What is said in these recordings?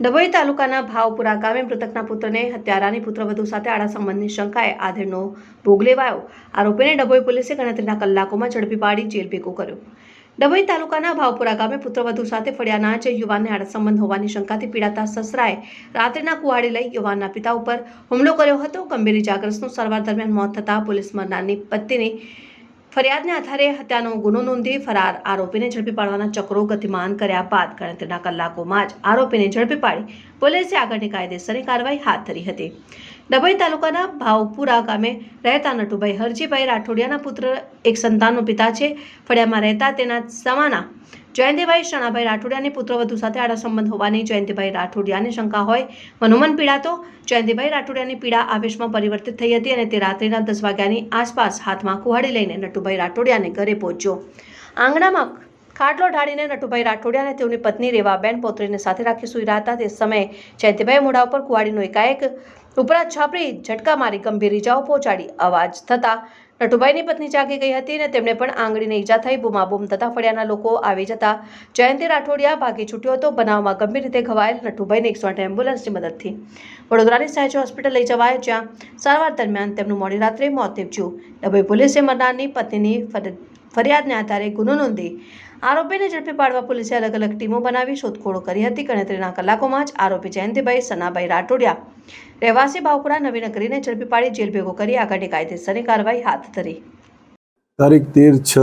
ડભોઈ તાલુકાના ભાવપુરા ગામે મૃતકના પુત્રને હત્યારાની પુત્રવધુ સાથે આડા સંબંધની શંકાએ આધેડનો ભોગ લેવાયો. આરોપીને ડભોઈ પોલીસે ગણતરીના કલાકોમાં ઝડપી પાડી જેલ ભેગો કર્યો. ડભોઈ તાલુકાના ભાવપુરા ગામે પુત્રવધુ સાથે ફળિયાના જ યુવાનને આડા સંબંધ હોવાની શંકાથી પીડાતા સસરાએ રાત્રિના કુવાડી લઈ યુવાનના પિતા ઉપર હુમલો કર્યો હતો. ગંભીર ઇજાગ્રસ્તનું સારવાર દરમિયાન મોત થતાં પોલીસ મરનારની પત્નીની ફરિયાદને આધારે હત્યાનો ગુનો નોંધી ફરાર આરોપીને ઝડપી પાડવાના ચક્રો ગતિમાન કર્યા બાદ ગણતરીના કલાકોમાં જ આરોપીને ઝડપી પાડી પોલીસે આગળની કાયદેસરની કાર્યવાહી હાથ ધરી હતી. ડભોઈ તાલુકાના ભાવપુરા ગામે રહેતા નટુભાઈ હરજીભાઈ રાઠોડિયાના પુત્ર, એક સંતાનનો પિતા છે. ફળિયામાં રહેતા તેના સમાના જયંતિભાઈ શણાભાઈ રાઠોડિયાની પુત્રવધુ સાથે આડા સંબંધ હોવાની જયંતિભાઈ રાઠોડિયાની શંકા હોય. મનોમન પીડાતો જયંતિભાઈ રાઠોડિયાની પીડા આવેશમાં પરિવર્તિત થઈ હતી અને તે રાત્રિના દસ વાગ્યાની આસપાસ હાથમાં કુહાડી લઈને નટુભાઈ રાઠોડિયાને ઘરે પહોંચ્યો. આંગણામાં ખાટલો ઢાળીને નટુભાઈ રાઠોડિયા અને તેઓની પત્ની રેવાબેન પોત્રીને સાથે રાખી સૂઈ રહ્યા હતા. તે સમયે જયંતિભાઈ મોઢા ઉપર કુવાડીનો એકાએક ઉપરાંત છાપરી, ઝટકા મારી ગંભીર ઇજાઓ પહોંચાડી. અવાજ થતાં નટુભાઈની પત્ની જાગી ગઈ હતી અને તેમને પણ આંગળીને ઈજા થઈ. બૂમાબૂમ થતા ફળિયાના લોકો આવી જતા. જયંતિ રાઠોડિયા ભાગી છૂટ્યો હતો. બનાવમાં ગંભીર રીતે ઘવાયેલ નટુભાઈને એકસો આઠ એમ્બ્યુલન્સની મદદથી. વડોદરાની સહેજ હોસ્પિટલ લઈ જવાય. જ્યાં સારવાર દરમિયાન તેમનું મોડી રાત્રે મોત નીપજ્યું. ડભોઈ પોલીસે મરનારની પત્નીની ફર- ફરિયાદને આધારે ગુનો નોંધી આરોપીને ઝડપી પાડવા પોલીસે અલગ અલગ ટીમો બનાવી શોધખોળ કરી હતી ગણતરીના કલાકોમાં જ આરોપી જયંતિભાઈ, સનાભાઈ રાઠોડિયા રહેવાસી ભાવપુરા નવીનગરીને ઝડપી પાડી જેલ ભેગો કરી આગળની કાયદેસરની કાર્યવાહી હાથ ધરી. તારીખ તેર છ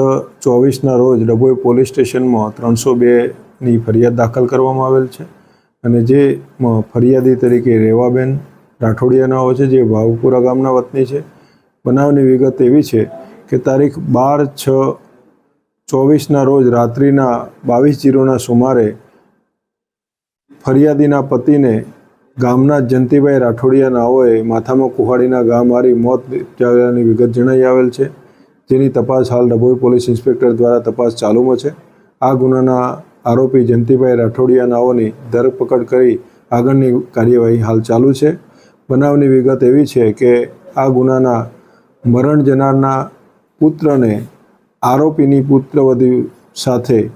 ચોવીસના રોજ ડભોઈ પોલીસ સ્ટેશનમાં ત્રણસો બેની ફરિયાદ દાખલ કરવામાં આવેલ છે અને જે ફરિયાદી તરીકે રેવાબેન રાઠોડિયાના હોય છે, જે ભાવપુરા ગામના વતની છે. બનાવની વિગત એવી છે કે તારીખ બાર છ ચોવીસના રોજ રાત્રિના બાવીસ જીરોના સુમારે ફરિયાદીના પતિને ગામના જંતીભાઈ રાઠોડિયા નાઓએ માથામાં કુહાડીના ઘા મારી મોત નિપજાવ્યાની વિગત જણાઈ આવેલ છે. જેની તપાસ હાલ ડભોઈ પોલીસ ઇન્સ્પેક્ટર દ્વારા તપાસ ચાલુમાં છે. આ ગુનાના આરોપી જંતીભાઈ રાઠોડિયા નાઓની ધરપકડ કરી આગળની કાર્યવાહી હાલ ચાલુ છે. બનાવની વિગત એવી છે કે આ ગુનાના મરણ જનારના પુત્રને આરોપીની પુત્રવધુ સાથે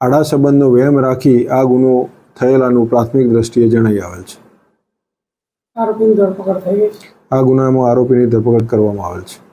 આડા સંબંધનો વહેમ રાખી આ ગુનો થયેલાનું પ્રાથમિક દ્રષ્ટિએ જણાઈ આવેલ છે. આરોપીની ધરપકડ થઈ છે. આ ગુનામાં આરોપીની ધરપકડ કરવામાં આવેલ છે.